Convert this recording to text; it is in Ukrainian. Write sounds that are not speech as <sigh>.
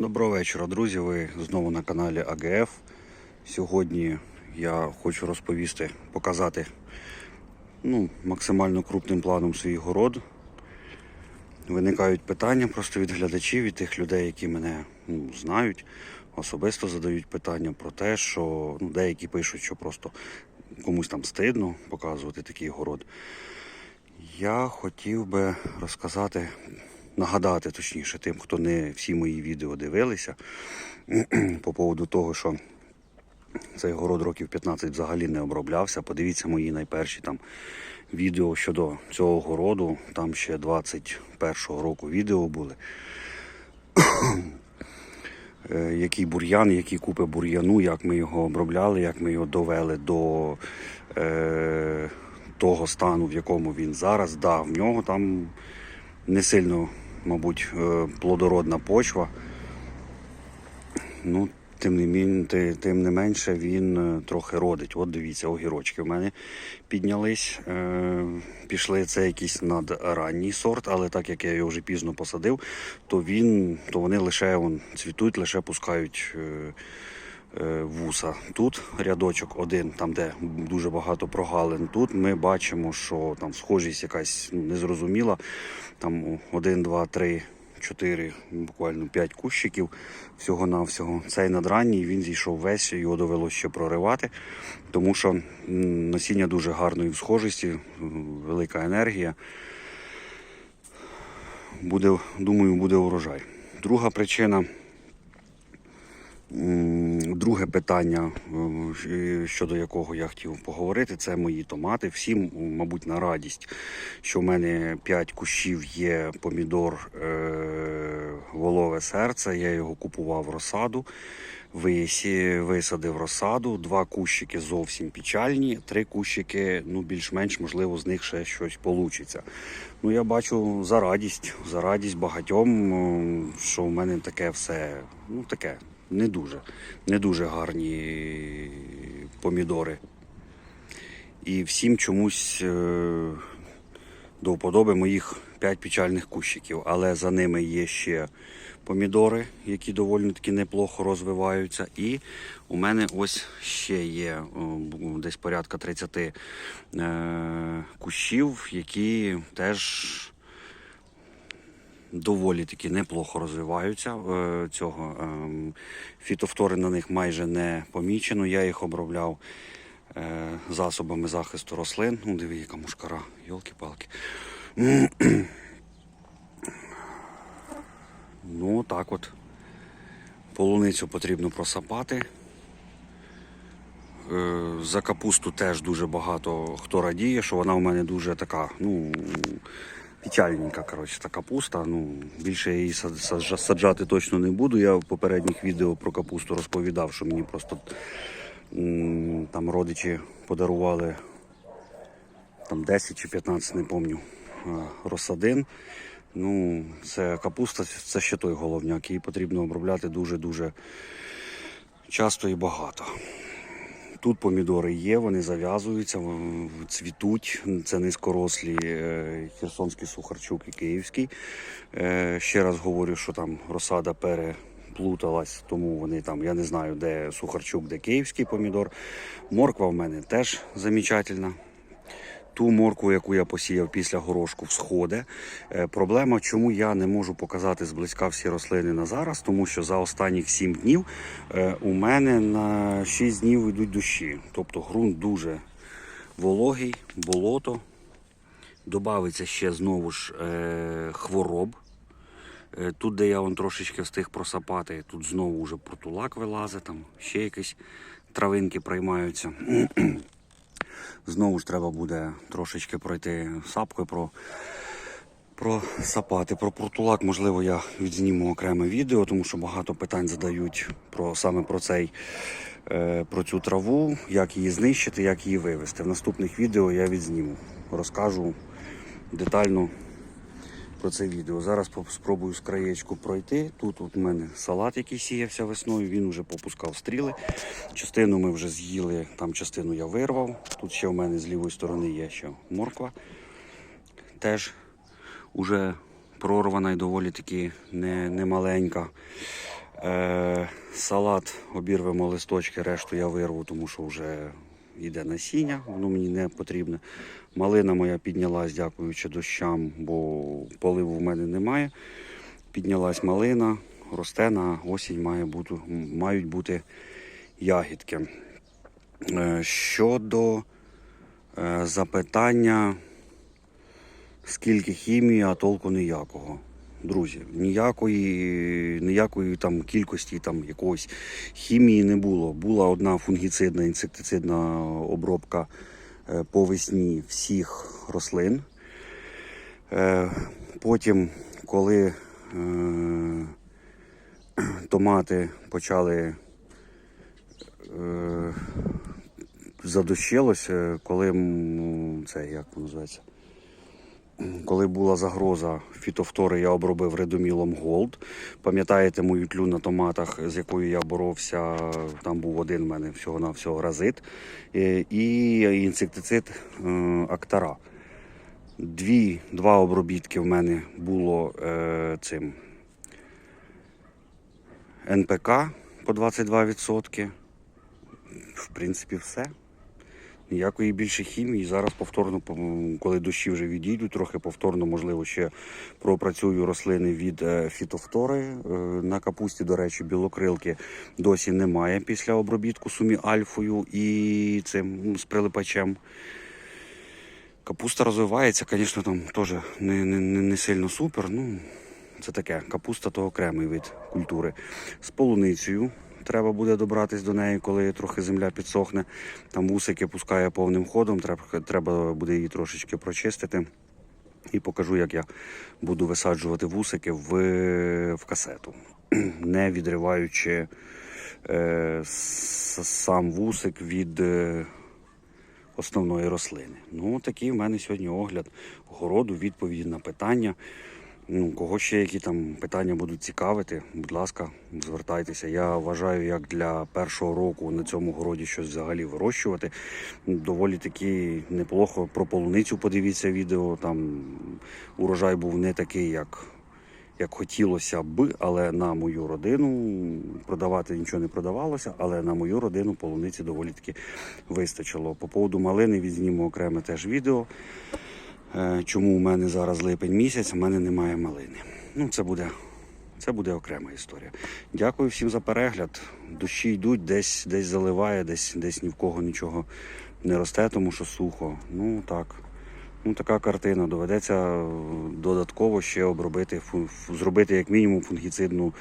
Доброго вечора, друзі. Ви знову на каналі АГФ. Сьогодні я хочу розповісти, показати ну, максимально крупним планом свій город. Виникають питання просто від глядачів, від тих людей, які мене ну, знають, особисто задають питання про те, що ну, деякі пишуть, що просто комусь там стидно показувати такий город. Я хотів би розказати, нагадати точніше тим, хто не всі мої відео дивилися, <clears throat> по поводу того, що цей город років 15 взагалі не оброблявся. Подивіться мої найперші там відео щодо цього городу. Там ще 21-го року відео були. <clears throat> Е, Який бур'ян, які купи бур'яну, як ми його обробляли, як ми його довели до е, того стану, в якому він зараз. Да, в нього там не сильно, мабуть, е, плодородна почва. Ну, тим не, мін, тим не менше він е, трохи родить. От дивіться, огірочки в мене піднялись. Е, пішли це якийсь надранній сорт, але так як я його вже пізно посадив, то він, то вони лише он, цвітуть, лише пускають. Е, е, Вуса. Тут рядочок один, там де дуже багато прогалин. Тут ми бачимо, що там схожість якась ну, незрозуміла. Там один, два, три, чотири, буквально п'ять кущиків всього-навсього. Цей надранній він зійшов весь, його довелося ще проривати, тому що насіння дуже гарної схожості, велика енергія. Буде, думаю, буде урожай. Друга причина. Друге питання, е, щодо якого я хотів поговорити, це мої томати. Всім, мабуть, на радість, що в мене 5 кущів є помідор е, волове серце. Я його купував в розсаду, висадив розсаду. Два кущики зовсім печальні, три кущики, ну більш-менш, можливо, з них ще щось вийде. Ну, я бачу за радість, за радість багатьом, що в мене таке все, ну таке, не дуже, не дуже гарні помідори. І всім чомусь е, до вподоби моїх 5 печальних кущиків, але за ними є ще помідори, які доволі таки неплохо розвиваються. І у мене ось ще є десь порядка 30 е, кущів, які теж доволі таки неплохо розвиваються. Е, Цього ем, фітофтори на них майже не помічено. Я їх обробляв е, засобами захисту рослин. Ну, диви, яка мушкара, йолки-палки. Ну, так от. Полуницю потрібно просапати. Е, За капусту теж дуже багато хто радіє, що вона у мене дуже така, ну, печальненька, коротше, та капуста. Ну, більше її саджати точно не буду. Я в попередніх відео про капусту розповідав, що мені просто там родичі подарували там 10 чи 15, не пам'ятаю, розсадин. Ну, це капуста, це ще той головняк, її потрібно обробляти дуже-дуже часто і багато. Тут помідори є, вони зав'язуються, цвітуть. Це низькорослі е, Херсонський Сухарчук і Київський. Е, Ще раз говорю, що там розсада переплуталась, тому вони там, я не знаю, де Сухарчук, де Київський помідор. Морква в мене теж замечательна. Ту моркву, яку я посіяв після горошку, всходи. Е, Проблема, чому я не можу показати зблизька всі рослини на зараз, тому що за останніх 7 днів е, у мене на 6 днів йдуть дощі. Тобто ґрунт дуже вологий, болото. Добавиться ще знову ж е, хвороб. Тут, де я вон трошечки встиг просапати, тут знову вже протулак вилазить, там ще якісь травинки приймаються. Знову ж треба буде трошечки пройти сапкою про, про сапати. Про портулак, можливо, я відзніму окреме відео, тому що багато питань задають про саме про цей. е, Про цю траву, як її знищити, як її вивезти. В наступних відео я відзніму, розкажу детально про це відео. Зараз спробую з краєчку пройти. Тут у мене салат, який сіявся весною, він вже попускав стріли. Частину ми вже з'їли, там частину я вирвав. Тут ще в мене з лівої сторони є ще морква. Теж уже прорвана і доволі таки не, не. Е, салат обірвемо листочки, решту я вирву, тому що вже йде насіння, воно мені не потрібне. Малина моя піднялась, дякуючи дощам, бо поливу в мене немає. Піднялась малина, росте на осінь має бути, мають бути ягідки. Е, щодо е, запитання, скільки хімії, а толку ніякого. Друзі, ніякої, ніякої там кількості там якогось хімії не було. Була одна фунгіцидна інсектицидна обробка е, по весні всіх рослин. Е, Потім, коли е, томати почали е, коли це як називається? Коли була загроза фітофтори, я обробив редомілом Голд. Пам'ятаєте мою тлю на томатах, з якою я боровся? Там був один в мене всього на всього разит. Е, І інсектицид е, Актара. Дві, два обробітки в мене було е, цим НПК по 22%. В принципі, все. Ніякої більше хімії. Зараз повторно, коли дощі вже відійдуть, трохи повторно, можливо, ще пропрацюю рослини від е, фітофтори. Е, На капусті, до речі, білокрилки досі немає після обробітку сумі альфою і цим з прилипачем. Капуста розвивається, звісно, там теж не, не не сильно супер. Ну, це таке. Капуста то окремий вид культури. З полуницею треба буде добратись до неї, коли трохи земля підсохне. Там вусики пускає повним ходом, треба, буде її трошечки прочистити. І покажу, як я буду висаджувати вусики в, в касету, <clears throat> не відриваючи е, сам вусик від е, основної рослини. Ну, такий в мене сьогодні огляд городу, відповіді на питання. Ну, кого ще які там питання будуть цікавити, будь ласка, звертайтеся. Я вважаю, як для першого року на цьому городі щось взагалі вирощувати. Доволі таки неплохо про полуницю подивіться відео. Там урожай був не такий, як, як хотілося б, але на мою родину продавати нічого не продавалося, але на мою родину полуниці доволі таки вистачило. По поводу малини відзніму окреме теж відео. Е, Чому у мене зараз липень місяць, в мене немає малини. Ну, це буде, це буде окрема історія. Дякую всім за перегляд. Дощі йдуть, десь, десь заливає, десь, десь ні в кого нічого не росте, тому що сухо. Ну так. Ну, така картина. Доведеться е, додатково ще обробити, зробити як мінімум фунгіцидну